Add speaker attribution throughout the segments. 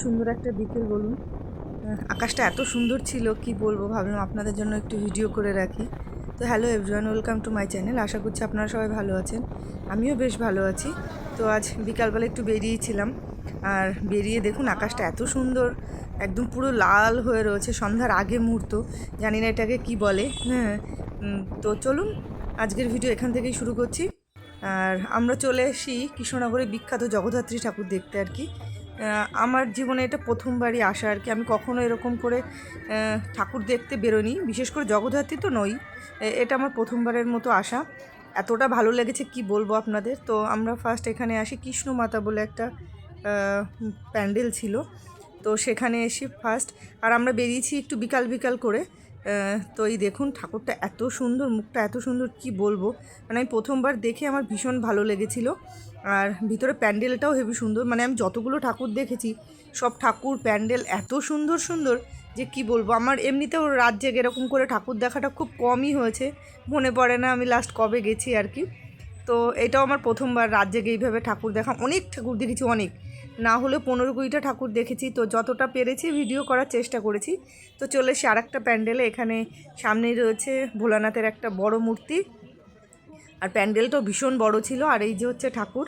Speaker 1: সুন্দর একটা বিকেল বলুন। আকাশটা এত সুন্দর ছিল, কি বলব? ভাবলাম আপনাদের জন্য একটু ভিডিও করে রাখি। তো hello everyone welcome to my channel আশা করছি আপনারা সবাই ভালো আছেন। আমিও বেশ ভালো আছি। তো আজ বিকালবেলা একটু বেরিয়েছিলাম। আর বেরিয়ে দেখুন, আকাশটা এত সুন্দর, একদম পুরো লাল হয়ে রয়েছে সন্ধ্যার আগে মুহূর্ত। জানি না এটাকে কি বলে। হ্যাঁ তো চলুন, আজকের ভিডিও এখান থেকেই শুরু করছি। আর আমরা চলে এসি কৃষ্ণনগরে বিখ্যাত জগদ্ধাত্রী ঠাকুর দেখতে আর কি। আমার জীবনে এটা প্রথমবারই আসা আর কি। আমি কখনো এরকম করে ঠাকুর দেখতে বেরোনি বিশেষ করে জগদ্ধাত্রী তো নই। এটা আমার প্রথমবারের মতো আসা। এতটা ভালো লেগেছে কি বলব আপনাদের? তো আমরা ফার্স্ট এখানে আসি কৃষ্ণ মাতা বলে একটা প্যান্ডেল ছিল। তো সেখানে এসে ফার্স্ট আর আমরা বেরিয়েছি একটু বিকাল বিকাল করে। তো এই দেখুন ঠাকুরটা এত সুন্দর, মুখটা এত সুন্দর কি বলব? মানে আমি প্রথমবার দেখে আমার ভীষণ ভালো লেগেছিল। আর ভিতরে প্যান্ডেলটাও হেবি সুন্দর। মানে আমি যতগুলো ঠাকুর দেখেছি, সব ঠাকুর প্যান্ডেল এত সুন্দর সুন্দর যে কি বলব? আমার এমনিতেও রাত জেগে এরকম করে ঠাকুর দেখাটা খুব কমই হয়েছে। মনে পড়ে না আমি লাস্ট কবে গেছি আর কি। তো এটাও আমার প্রথমবার রাত জেগে এইভাবে ঠাকুর দেখা। অনেক ঠাকুর দেখেছি, অনেক। না হলে পনেরো কুড়িটা ঠাকুর দেখেছি। তো যতটা পেরেছি ভিডিও করার চেষ্টা করেছি। তো চলে এসে আর একটা প্যান্ডেলে। এখানে সামনেই রয়েছে ভোলানাথের একটা বড় মূর্তি। আর প্যান্ডেলটাও ভীষণ বড় ছিল, আর এই যে হচ্ছে ঠাকুর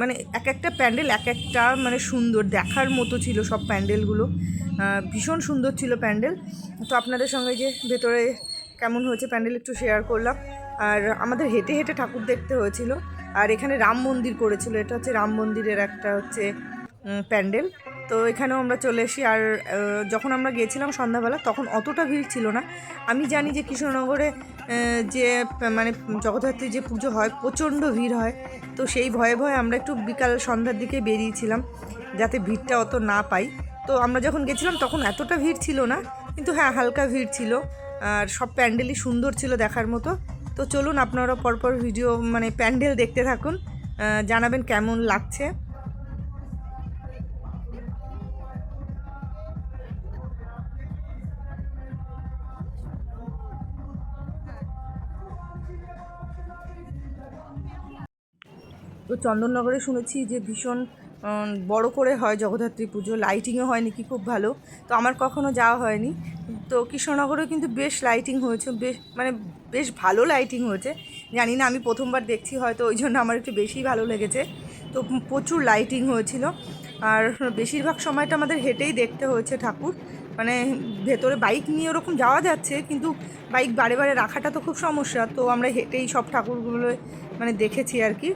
Speaker 1: মানে এক একটা প্যান্ডেল এক একটা মানে সুন্দর দেখার মতো ছিল সব প্যান্ডেলগুলো ভীষণ সুন্দর ছিল প্যান্ডেল। তো আপনাদের সঙ্গে যে ভেতরে কেমন হয়েছে প্যান্ডেল একটু শেয়ার করলাম। আর আমাদের হেঁটে হেঁটে ঠাকুর দেখতে হয়েছিল, আর এখানে রাম মন্দির করেছিল, এটা হচ্ছে রাম মন্দিরের একটা হচ্ছে প্যান্ডেল। তো এখানেও আমরা চলে এসি আর যখন আমরা গিয়েছিলাম সন্ধ্যাবেলা, তখন অতটা ভিড় ছিল না। আমি জানি যে কৃষ্ণনগরে যে মানে জগদ্ধাত্রী যে পুজো হয়, প্রচণ্ড ভিড় হয়। তো সেই ভয়ে ভয়ে আমরা একটু বিকাল সন্ধ্যার দিকে বেরিয়েছিলাম, যাতে ভিড়টা অত না পাই। তো আমরা যখন গেছিলাম, তখন এতটা ভিড় ছিল না, কিন্তু হ্যাঁ হালকা ভিড় ছিল। আর সব প্যান্ডেলই সুন্দর ছিল দেখার মতো। তো চলুন আপনারা পরপর ভিডিও মানে প্যান্ডেল দেখতে থাকুন। জানাবেন কেমন লাগছে। তো চন্দননগরে শুনেছি যে ভীষণ বড় করে হয় জগদ্ধাত্রী পুজো। লাইটিংও হয় নাকি খুব ভালো। তো আমার কখনো যাওয়া হয়নি। তো কৃষ্ণনগরেও কিন্তু বেশ লাইটিং হয়েছে। বেশ মানে বেশ ভালো লাইটিং হয়েছে। জানি না, আমি প্রথমবার দেখছি, হয়তো ওই জন্য আমার একটু বেশি ভালো লেগেছে। তো প্রচুর লাইটিং হয়েছিল। আর বেশিরভাগ সময়টা আমাদের হেঁটেই দেখতে হয়েছে ঠাকুর। মানে ভেতরে বাইক নিয়ে ওরকম যাওয়া যাচ্ছে, কিন্তু বাইক বারে বারে রাখাটা তো খুব সমস্যা। তো আমরা হেঁটেই সব ঠাকুরগুলো মানে দেখেছি আর কি।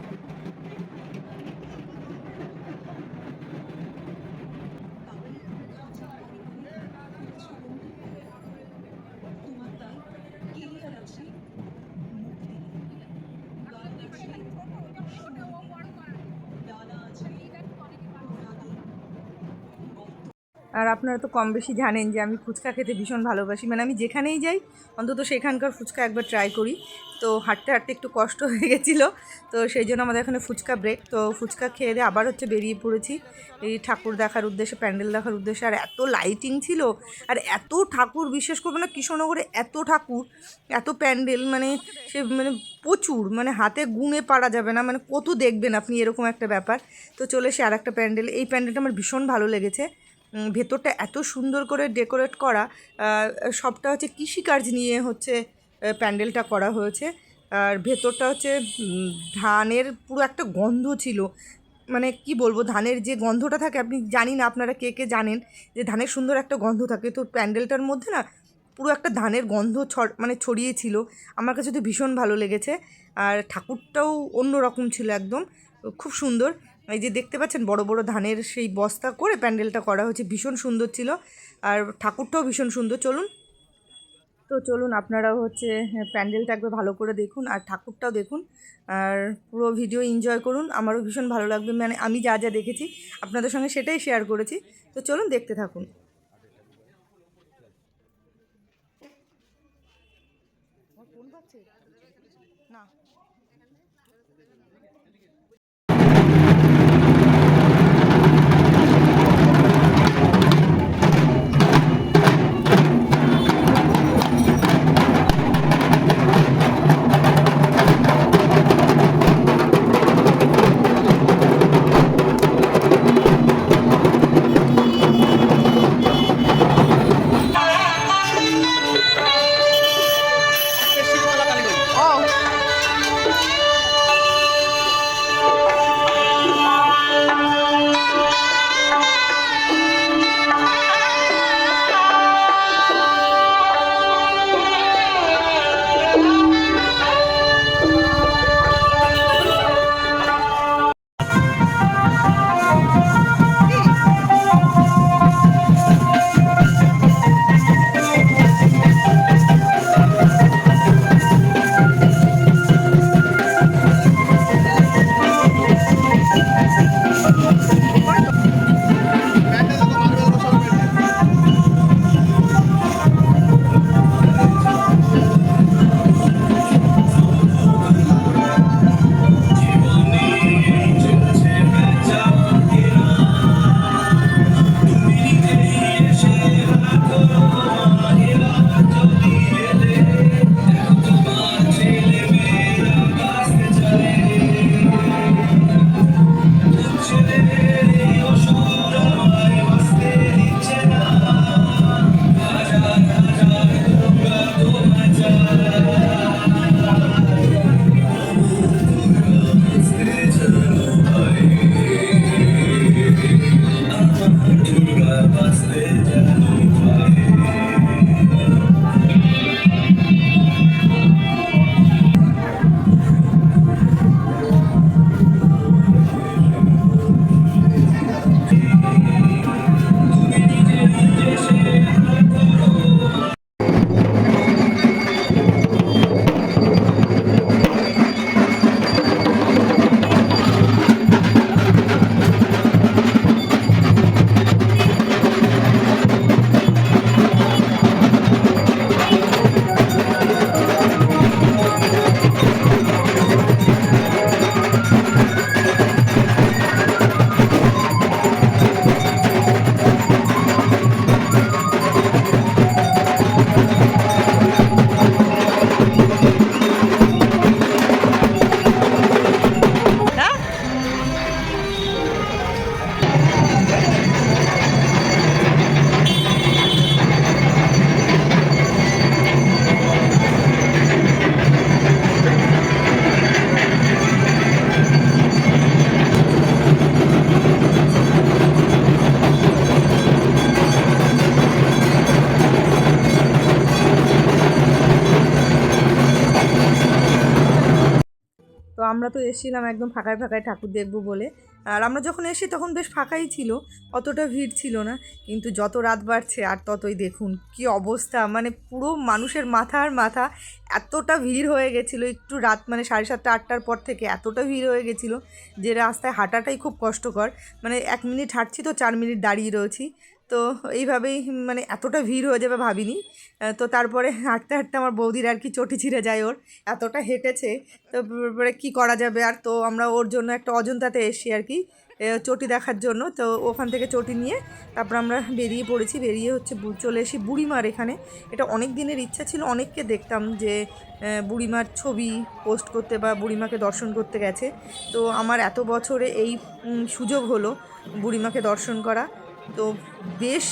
Speaker 1: আর আপনারা তো কম বেশি জানেন যে আমি ফুচকা খেতে ভীষণ ভালোবাসি। মানে আমি যেখানেই যাই, অন্তত সেখানকার ফুচকা একবার ট্রাই করি। তো হাঁটতে হাঁটতে একটু কষ্ট হয়ে গেছিল। তো সেই জন্য আমাদের এখানে ফুচকা ব্রেক তো ফুচকা খেয়ে দিয়ে আবার হচ্ছে বেরিয়ে পড়েছি। এই ঠাকুর দেখার উদ্দেশ্যে, প্যান্ডেল দেখার উদ্দেশ্যে। আর এত লাইটিং ছিল, আর এত ঠাকুর, বিশেষ করে না কৃষ্ণনগরে এত ঠাকুর, এত প্যান্ডেল মানে সে মানে প্রচুর মানে হাতে গুনে পারা যাবে না। মানে কত দেখবেন আপনি, এরকম একটা ব্যাপার। তো চলে এসে আর একটা প্যান্ডেল। এই প্যান্ডেলটা আমার ভীষণ ভালো লেগেছে। ভেতরটা এত সুন্দর করে ডেকোরেট করা সবটা হচ্ছে কৃষিকাজ নিয়ে হচ্ছে প্যান্ডেলটা করা হয়েছে। আর ভেতরটা হচ্ছে ধানের পুরো একটা গন্ধ ছিল। মানে কি বলব, ধানের যে গন্ধটা থাকে, আপনি জানি না, আপনারা কে কে জানেন যে ধানের সুন্দর একটা গন্ধ থাকে। তো প্যান্ডেলটার মধ্যে না পুরো একটা ধানের গন্ধ ছড় মানে ছড়িয়েছিল আমার কাছে তো ভীষণ ভালো লেগেছে। আর ঠাকুরটাও অন্য রকম ছিল একদম, খুব সুন্দর। এই যে দেখতে পাচ্ছেন বড় বড় ধানের সেই বস্তা করে প্যান্ডেলটা করা হয়েছে। ভীষণ সুন্দর ছিল আর ঠাকুরটাও ভীষণ সুন্দর। চলুন। তো চলুন আপনারাও হচ্ছে হ্যাঁ, প্যান্ডেলটা একবার ভালো করে দেখুন আর ঠাকুরটাও দেখুন আর পুরো ভিডিও এনজয় করুন। আমারও ভীষণ ভালো লাগবে। মানে আমি যা যা দেখেছি আপনাদের সঙ্গে সেটাই শেয়ার করেছি। তো চলুন দেখতে থাকুন। আমরা তো এসেছিলাম একদম ফাঁকায় ফাঁকায় ঠাকুর দেখব বলে। আর আমরা যখন এসি তখন বেশ ফাঁকাই ছিল, অতটা ভিড় ছিল না। কিন্তু যত রাত বাড়ছে আর ততই দেখুন কি অবস্থা মানে পুরো মানুষের মাথা আর মাথা এতটা ভিড় হয়ে গেছিল, একটু রাত মানে সাড়ে সাতটা, আটটার পর থেকে এতটা ভিড় হয়ে গেছিল যে রাস্তায় হাঁটাটাই খুব কষ্টকর। মানে এক মিনিট হাঁটছি তো চার মিনিট দাঁড়িয়ে রয়েছি। তো এইভাবেই মানে এতটা ভিড় হয়ে যাবে ভাবিনি। তো তারপরে হাঁটতে হাঁটতে আমার বৌদির আর কি চটি ছিঁড়ে যায় ওর। এতটা হেঁটেছে, তো কী করা যাবে আর? তো আমরা ওর জন্য একটা অজন্তাতে এসছি আর কি চটি দেখার জন্য। তো ওখান থেকে চটি নিয়ে তারপর আমরা বেরিয়ে পড়েছি, বেরিয়ে হচ্ছে চলে এসি বুড়িমার এখানে। এটা অনেক দিনের ইচ্ছা ছিল, অনেককে দেখতাম যে বুড়িমার ছবি পোস্ট করতে বা বুড়িমাকে দর্শন করতে গেছে। তো আমার এত বছরে এই সুযোগ হলো বুড়িমাকে দর্শন করা। তো বেশ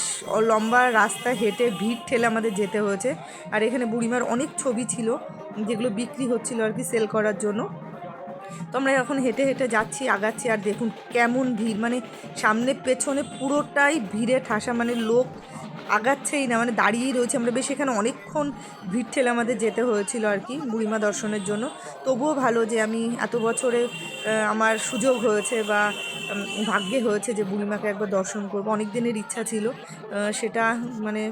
Speaker 1: লম্বা রাস্তা হেঁটে ভিড় ঠেলে আমাদের যেতে হয়েছে। আর এখানে বুড়িমার অনেক ছবি ছিল, যেগুলো বিক্রি হচ্ছিল আর কি সেল করার জন্য। তো আমরা এখন হেঁটে হেঁটে যাচ্ছি, আগাচ্ছি, আর দেখুন কেমন ভিড়। মানে সামনে পেছনে পুরোটাই ভিড়ে ঠাসা। মানে লোক আগাচ্ছেই না মানে দাঁড়িয়েই রয়েছে। আমরা বেশ এখানে অনেকক্ষণ ভিড় ঠেলে আমাদের যেতে হয়েছিল আর কি, বুড়িমা দর্শনের জন্য। তবুও ভালো যে আমি এত বছরে আমার সুযোগ হয়েছে বা ভাগ্যে হয়েছে যে বুড়িমাকে একবার দর্শন করব। অনেক দিনের ইচ্ছা ছিল সেটা মানে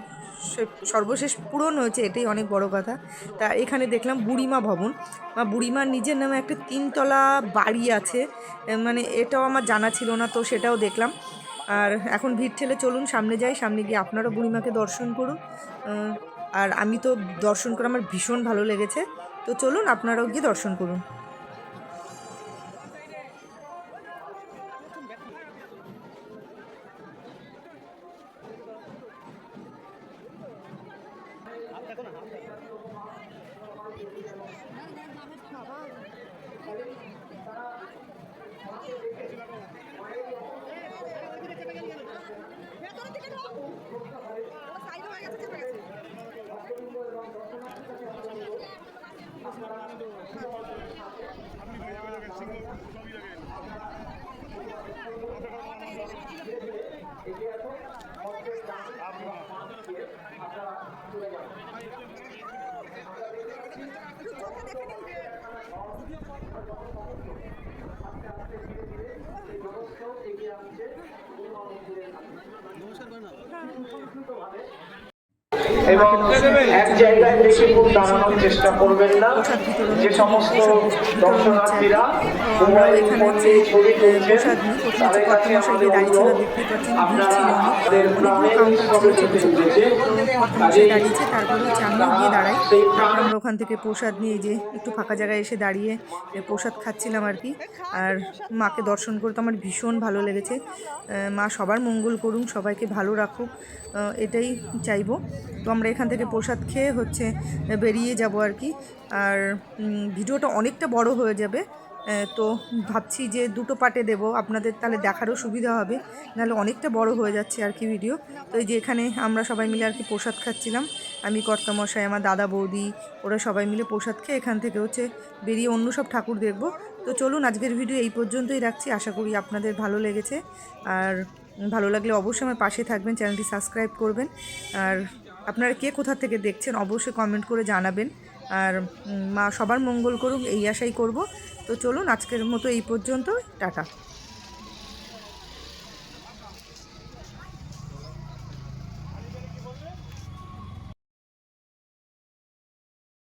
Speaker 1: সর্বশেষ পূরণ হয়েছে, এটাই অনেক বড় কথা। তা এখানে দেখলাম বুড়িমা ভবন। বা বুড়িমার নিজের নামে একটা তিনতলা বাড়ি আছে মানে এটাও আমার জানা ছিল না, তো সেটাও দেখলাম। আর এখন ভিড় ঠেলে চলুন, সামনে যাই, সামনে গিয়ে আপনারও বুড়িমাকে দর্শন করুন। আর আমি তো দর্শন করে আমার ভীষণ ভালো লেগেছে। তো চলুন, আপনারাও গিয়ে দর্শন করুন। আপনি হয়ে যাবেন সিঙ্গল সবই যাবেন নমস্কার।
Speaker 2: হ্যাঁ, এবং এক জায়গায় বেশি খুব দাঁড়ানোর চেষ্টা করবেন না। যে সমস্ত দর্শনার্থীরা মোবাইল ফোন নিয়ে ছবি তুলছেন তাদের কাছে আমাদের অনুরোধ আপনারা
Speaker 1: ছিল অনেক
Speaker 2: আপনাদের
Speaker 1: অনেকগুলো
Speaker 2: প্রাণের
Speaker 1: কাউন্টার
Speaker 2: উৎসবে
Speaker 1: ছিল
Speaker 2: যেতে
Speaker 1: ছোটো ছোটো।
Speaker 2: চলেছে
Speaker 1: তো কর্তমশাই
Speaker 2: কাজেই
Speaker 1: দাঁড়িয়েছে তারপরে হচ্ছে গিয়ে দাঁড়াই। আমরা ওখান থেকে প্রসাদ নিয়ে যে একটু ফাঁকা জায়গায় এসে দাঁড়িয়ে প্রসাদ খাচ্ছিলাম আর কি। আর মাকে দর্শন করতে আমার ভীষণ ভালো লেগেছে। মা সবার মঙ্গল করুন সবাইকে ভালো রাখুক। এটাই চাইব। তো আমরা এখান থেকে প্রসাদ খেয়ে হচ্ছে বেরিয়ে যাব আর কি। আর ভিডিওটা অনেকটা বড় হয়ে যাবে। তো ভাবছি যে দুটো পার্টে দেবো। আপনাদের তাহলে দেখারও সুবিধা হবে। নাহলে অনেকটা বড় হয়ে যাচ্ছে আর কি ভিডিও। তো এই যে এখানে আমরা সবাই মিলে আর কি প্রসাদ খাচ্ছিলাম। আমি কর্তামশাই, আমার দাদা বৌদি, ওরা সবাই মিলে প্রসাদ খেয়ে এখান থেকে হচ্ছে বেরিয়ে অন্য সব ঠাকুর দেখব। তো চলুন আজকের ভিডিও এই পর্যন্তই রাখছি। আশা করি আপনাদের ভালো লেগেছে। আর ভালো লাগলে অবশ্যই আমার পাশে থাকবেন, চ্যানেলটি সাবস্ক্রাইব করবেন। আর আপনারা কে কোথা থেকে দেখছেন অবশ্যই কমেন্ট করে জানাবেন। আর মা সবার মঙ্গল করুক, এই আশাই করব। তো চলুন আজকের মতো এই পর্যন্ত, টাটা।